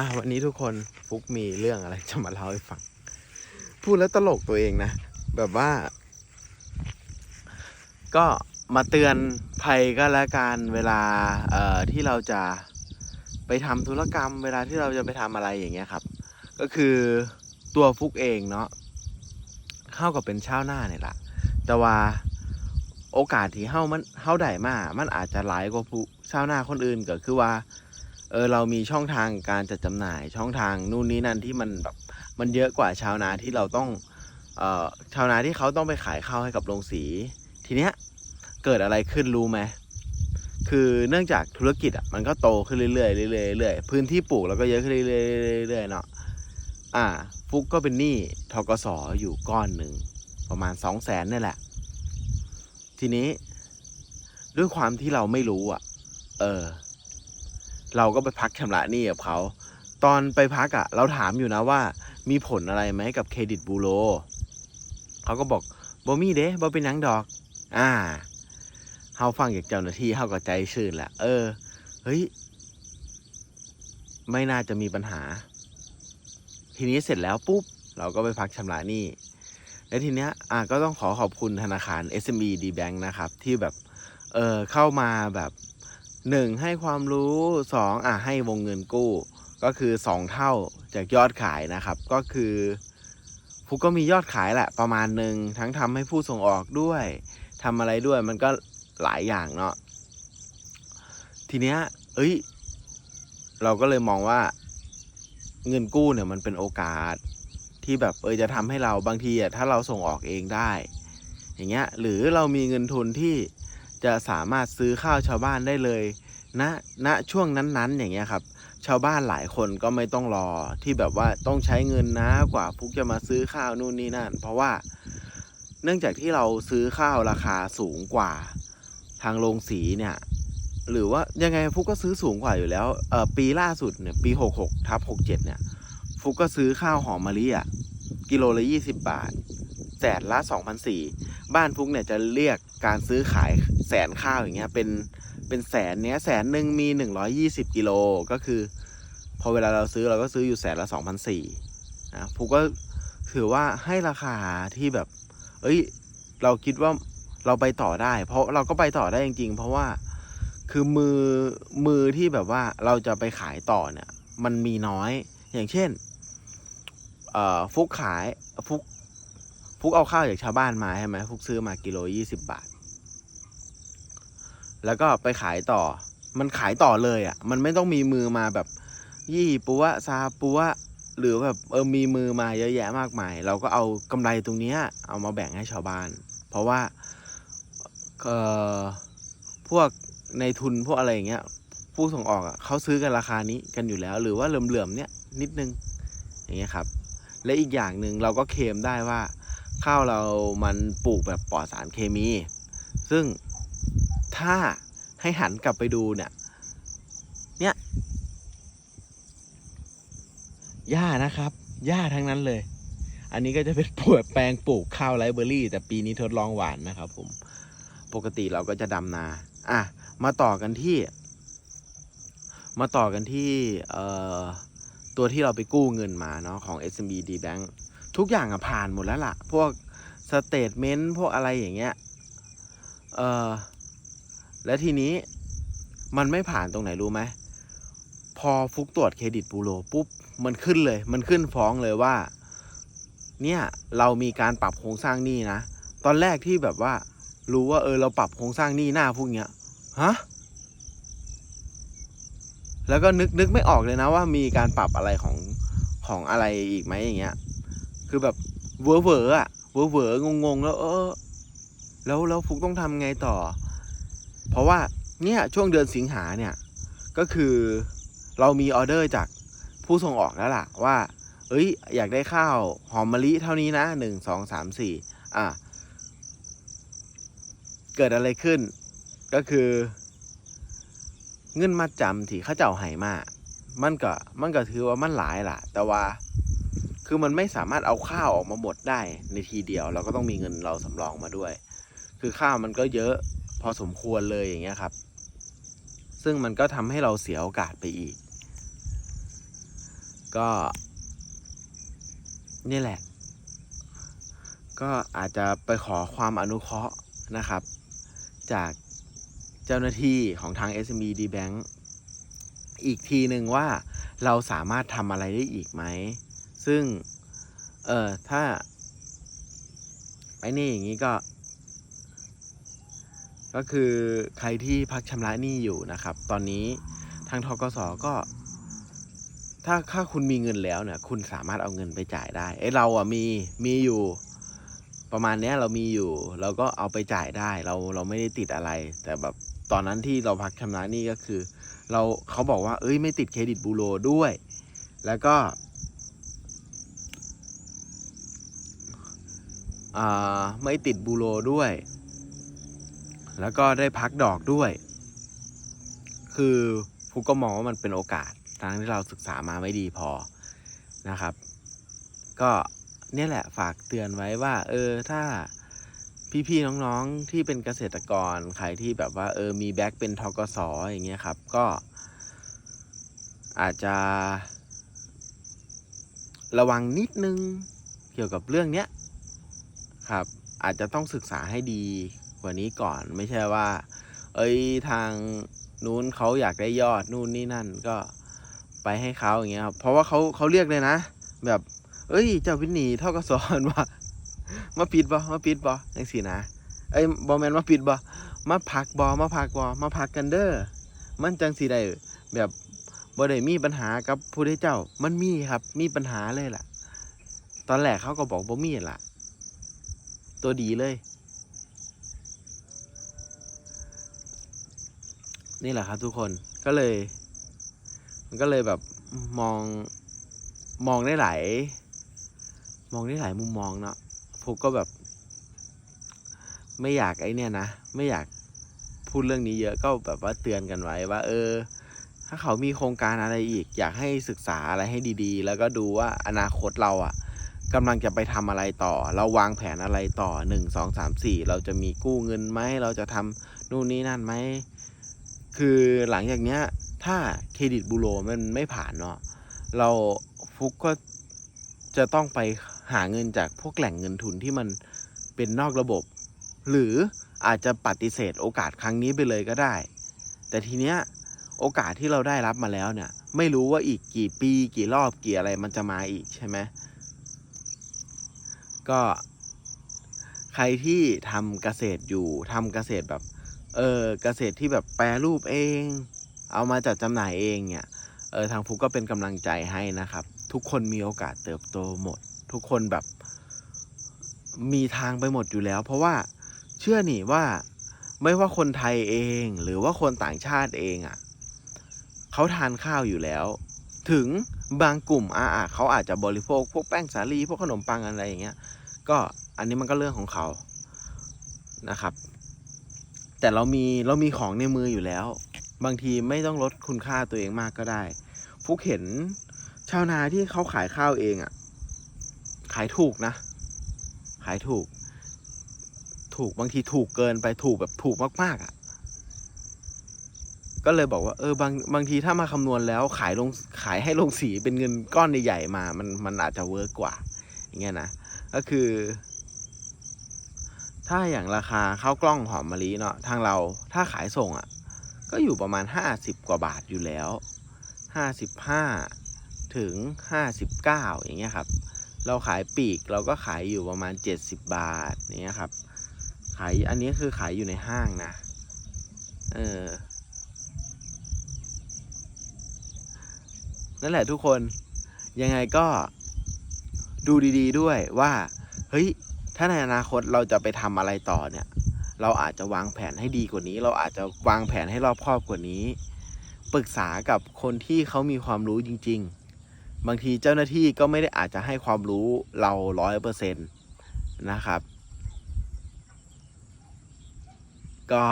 อะวันนี้ทุกคนฟุกมีเรื่องอะไรจะมาเล่าให้ฟัง พูดแล้วตลกตัวเองนะ แบบว่า ก็มาเตือนภัยก็แล้วกันเวลาเอ่อที่เราจะไปทำธุรกรรม เวลาที่เราจะไปทำอะไรอย่างเงี้ยครับ ก็คือตัวฟุกเองเนาะเข้ากับเป็นชาวหน้าเนี่ยแหละแต่ว่าโอกาสที่เข้ามันเข้าได้มากมันอาจจะหลายกว่าผู้ชาวหน้าคนอื่นก็คือว่า เออเรามีช่องทางการจัดจำหน่ายช่องทางนู่นนี่นั่นที่มันแบบมันเยอะกว่าชาวนาที่เราต้องเอ่อชาวนาที่เขาต้องไปขายข้าวให้กับโรงสี ทีเนี้ยเกิดอะไรขึ้นรู้ไหมคือเนื่องจากธุรกิจอะมันก็โตขึ้นเรื่อยๆเรื่อยๆเรื่อยๆพื้นที่ปลูกแล้วก็เยอะขึ้นเรื่อยๆเรื่อยๆเนาะอ่าฟุกก็เป็นหนี้ทกสอยู่ก้อนหนึ่งประมาณสองแสนนี่แหละ ทีนี้ ด้วยความที่เราไม่รู้อะ เออ เราก็ไปพักชำระหนี้กับเขาตอนไปพักอะ่ะ เราถามอยู่นะว่า มีผลอะไรไหมกับเครดิตบูโรเขาก็บอกบอมี่เด้บอเป็นหยังดอก อ่าเฮาฟังจากเจ้าหน้าที่เฮาก็ใจชื่นแหละเออเฮ้ยไม่น่าจะมีปัญหา ทีนี้เสร็จแล้วปุ๊บ เราก็ไปพักชำระหนี้และทีเนี้ยอะก็ต้องขอขอบคุณธนาคาร SME D Bank นะครับ ที่แบบ เออเข้ามาแบบ หนึ่งให้ความรู้สองอะให้วงเงินกู้ ก็คือสองเท่าจากยอดขายนะครับ ก็คือฟุกก็มียอดขายแหละประมาณหนึ่งทั้งทำให้ผู้ส่งออกด้วยทำอะไรด้วยมันก็หลายอย่างเนาะทีเนี้ย เอ้ย เราก็เลยมองว่า เงินกู้เนี่ยมันเป็นโอกาสที่แบบเออจะทำให้เราบางทีอะถ้าเราส่งออกเองได้ อย่างเงี้ย หรือเรามีเงินทุนที่ จะสามารถซื้อข้าวชาวบ้านได้เลยณณช่วงนั้นๆ อย่างเงี้ยครับ ชาวบ้านหลายคนก็ไม่ต้องรอที่แบบว่าต้องใช้เงินนะกว่าฟุกจะมาซื้อข้าวนู่นนี่นั่น เพราะว่าเนื่องจากที่เราซื้อข้าวราคาสูงกว่าทางโรงสีเนี่ย หรือว่ายังไงฟุกก็ซื้อสูงกว่าอยู่แล้วเออปีล่าสุดเนี่ยปี66ทับ67เนี่ยฟุกก็ซื้อข้าวหอมมะลิอะกิโลละ20บาทแสนละ2,004บ้านฟุกเนี่ยจะเรียกการซื้อขาย แสนข้าวอย่างเงี้ยเป็นเป็นแสนเนี้ยแสนหนึ่งมี120กิโลก็คือ พอเวลาเราซื้อเราก็ซื้ออยู่แสนละ2,004นสี่นะฟุกก็ถือว่าให้ราคาที่แบบ เอ้ย เราคิดว่าเราไปต่อได้ เพราะเราก็ไปต่อได้จริงๆ เพราะว่าคือมือมือที่แบบว่าเราจะไปขายต่อเนี่ย มันมีน้อยอย่างเช่นเอ่อฟุกขายฟุกฟุกเอาข้าวจากชาวบ้านมาใช่ไหมฟุกซื้อมากิโลยี่สิบบาท แล้วก็ไปขายต่อ มันขายต่อเลยอะ่ะ มันไม่ต้องมีมือมาแบบยี่ปัวซาปัวหรือแบบเออมีมือมาเยอะแยะมากมาย เราก็เอากำไรตรงเนี้ยเอามาแบ่งให้ชาวบ้าน เพราะว่าเอ่อพวกในทุนพวกอะไรอย่างเงี้ยผู้ส่งออกอะเขาซื้อกันราคานี้กันอยู่แล้ว หรือว่าเหลื่อมๆเนี้ยนิดนึงอย่างเงี้ยครับ และอีกอย่างหนึ่งเราก็เคลมได้ว่าข้าวเรามันปลูกแบบปลอดสารเคมี ซึ่ง ถ้าให้หันกลับไปดูเนี่ย เนี่ยหญ้านะครับหญ้าทั้งนั้นเลย อันนี้ก็จะเป็นปลูกแปลงปลูกข้าวไรเบอรี่ แต่ปีนี้ทดลองหวานนะครับ ผม ปกติเราก็จะดำนา อะ มาต่อกันที่ มาต่อกันที่เอ่อตัวที่เราไปกู้เงินมาเนาะของ SMB D Bank ทุกอย่างอะผ่านหมดแล้วล่ะ พวกสเตทเมนต์พวกอะไรอย่างเงี้ย เอ่อ และทีนี้มันไม่ผ่านตรงไหนรู้ไหมพอฟุกตรวจเครดิตบูโรปุ๊บมันขึ้นเลย มันขึ้นฟ้องเลยว่า เนี่ยเรามีการปรับโครงสร้างหนี้นะ ตอนแรกที่แบบว่า รู้ว่าเออเราปรับโครงสร้างหนี้หน้าพวกเนี้ยฮะแล้วก็นึกนึกไม่ออกเลยนะว่ามีการปรับอะไรของของอะไรอีกไหมอย่างเงี้ย คือแบบเวอร์เวอร์อะเวอร์เวอร์งงงแล้วเออ แล้วแล้วฟุกต้องทำไงต่อ เพราะว่าเนี่ยช่วงเดือนสิงหาเนี่ยก็คือเรามีออเดอร์จากผู้ส่งออกแล้วล่ะว่า เอ้ย อยากได้ข้าวหอมมะลิเท่านี้นะหนึ่งสองสามสี่อะเกิดอะไรขึ้น ก็คือ เงินมาจำที่เข้าเจ้าให้มา มันก็มันก็ถือว่ามันหลายล่ะ แต่ว่าคือมันไม่สามารถเอาข้าวออกมาหมดได้ในทีเดียว เราก็ต้องมีเงินเราสำรองมาด้วย คือข้าวมันก็เยอะ พอสมควรเลยอย่างเงี้ยครับ ซึ่งมันก็ทำให้เราเสียโอกาสไปอีก ก็ นี่แหละ ก็อาจจะไปขอความอนุเคราะห์นะครับ จากเจ้าหน้าที่ของทาง SME D Bank อีกทีหนึ่งว่าเราสามารถทำอะไรได้อีกไหม ซึ่ง เออถ้าไอ้นี่อย่างนี้ก็ ก็คือใครที่พักชำระหนี้อยู่นะครับ ตอนนี้ทางทกสก็ ถ้าถ้าคุณมีเงินแล้วเนี่ย คุณสามารถเอาเงินไปจ่ายได้ไอเราอะมีมีอยู่ ประมาณเนี้ยเรามีอยู่ เราก็เอาไปจ่ายได้ เราเราไม่ได้ติดอะไร แต่แบบตอนนั้นที่เราพักชำระหนี้ก็คือ เราเขาบอกว่า เอ้ยไม่ติดเครดิตบูโรด้วย แล้วก็ไม่ติดบูโรด้วย แล้วก็ได้พักดอกด้วย คือฟุกก็มองว่ามันเป็นโอกาสทางที่เราศึกษามาไม่ดีพอนะครับ ก็เนี่ยแหละฝากเตือนไว้ว่า เออถ้าพี่ๆน้องๆที่เป็นเกษตรกรใครที่แบบว่าเออมีแบ็คเป็นทกสอย่างเงี้ยครับ ก็ อาจจะระวังนิดนึงเกี่ยวกับเรื่องเนี้ยครับ อาจจะต้องศึกษาให้ดี กว่านี้ก่อน ไม่ใช่ว่า เอ้ยทางนู้นเขาอยากได้ยอดนู่นนี่นั่นก็ไปให้เขาอย่างเงี้ยครับเพราะว่าเขาเขาเรียกเลยนะ แบบ เอ้ย เจ้าวินหนีเท่ากับสอนว่ามาปิดบ่มาปิดบ่จังสินะเอ้ยบอแมนมาปิดบ่มาพักบ่มาพักบ่มาพักกันเด้อมันจังสิได้แบบบ่ได้มีปัญหากับผู้ได้เจ้า มันมีครับ มีปัญหาเลยล่ะ ตอนแรกเขาก็บอกบ่มีล่ะ ตัวดีเลย นี่แหละครับทุกคนก็เลย มันก็เลยแบบมองมองได้หลายมองได้หลายมุมมองเนาะพวกก็แบบ ไม่อยากไอ้นี่นะไม่อยากพูดเรื่องนี้เยอะก็แบบว่าเตือนกันไว้ว่า เออ ถ้าเขามีโครงการอะไรอีก อยากให้ศึกษาอะไรให้ดีๆ แล้วก็ดูว่าอนาคตเราอะ่ะกำลังจะไปทำอะไรต่อ เราวางแผนอะไรต่อหนึ่งสองสามสี่เราจะมีกู้เงินไหมเราจะทำนู่นนี่นั่นไหม คือหลังจากเนี้ยถ้าเครดิตบูโรมันไม่ผ่านเนาะเราฟุกก็จะต้องไปหาเงินจากพวกแหล่งเงินทุนที่มันเป็นนอกระบบ หรืออาจจะปฏิเสธโอกาสครั้งนี้ไปเลยก็ได้ แต่ทีเนี้ยโอกาสที่เราได้รับมาแล้วเนี่ย ไม่รู้ว่าอีกกี่ปีกี่รอบกี่อะไรมันจะมาอีกใช่ไหมก็ใครที่ทำเกษตรอยู่ทำเกษตรแบบ เออเกษตรที่แบบแปรรูปเอง เอามาจัดจำหน่ายเองเนี่ยเออทางฟุกก็เป็นกำลังใจให้นะครับ ทุกคนมีโอกาสเติบโตหมด ทุกคนแบบมีทางไปหมดอยู่แล้ว เพราะว่าเชื่อหนิว่าไม่ว่าคนไทยเอง หรือว่าคนต่างชาติเองอะ่ะเขาทานข้าวอยู่แล้ว ถึงบางกลุ่มอาอาเขาอาจจะบริโภค พวกแป้งสาลีพวกขนมปังอะไรอย่างเงี้ยก็อันนี้มันก็เรื่องของเขานะครับ แต่เรามีเรามีของในมืออยู่แล้ว บางทีไม่ต้องลดคุณค่าตัวเองมากก็ได้ฟุกเห็นชาวนาที่เขาขายข้าวเองอะ่ะ ขายถูกนะ ขายถูก ถูกบางทีถูกเกินไปถูกแบบถูกมากๆอะ่ะ ก็เลยบอกว่าเออบางบางทีถ้ามาคำนวณแล้วขายลงขายให้ลงสีเป็นเงินก้อนใหญ่ๆมา มันมันอาจจะเวิร์กกว่า อย่างเงี้ยนะ ก็คือ ถ้าอย่างราคาข้าวกล้องหอมมะลิเนาะทางเราถ้าขายส่งอะ่ะ ก็อยู่ประมาณ 50 กว่าบาทอยู่แล้ว 55 ถึง 59 อย่างเงี้ยครับ เราขายปีกเราก็ขายอยู่ประมาณ 70 บาทอย่เงี้ยครับ ขายอันนี้คือขายอยู่ในห้างนะ เออ นั่นแหละทุกคนยังไงก็ดูดี ๆด้วยว่า เฮ้ย ถ้าในอนาคตเราจะไปทำอะไรต่อเนี่ย เราอาจจะวางแผนให้ดีกว่านี้ เราอาจจะวางแผนให้รอบครอบกว่านี้ ปรึกษากับคนที่เขามีความรู้จริง ๆ บางทีเจ้าหน้าที่ก็ไม่ได้อาจจะให้ความรู้เราร้อยเปอร์เซ็นต์นะครับ ก็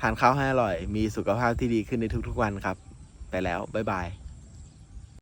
ทานข้าวให้อร่อย มีสุขภาพที่ดีขึ้นในทุกๆวันครับ ไปแล้ว บ๊ายบาย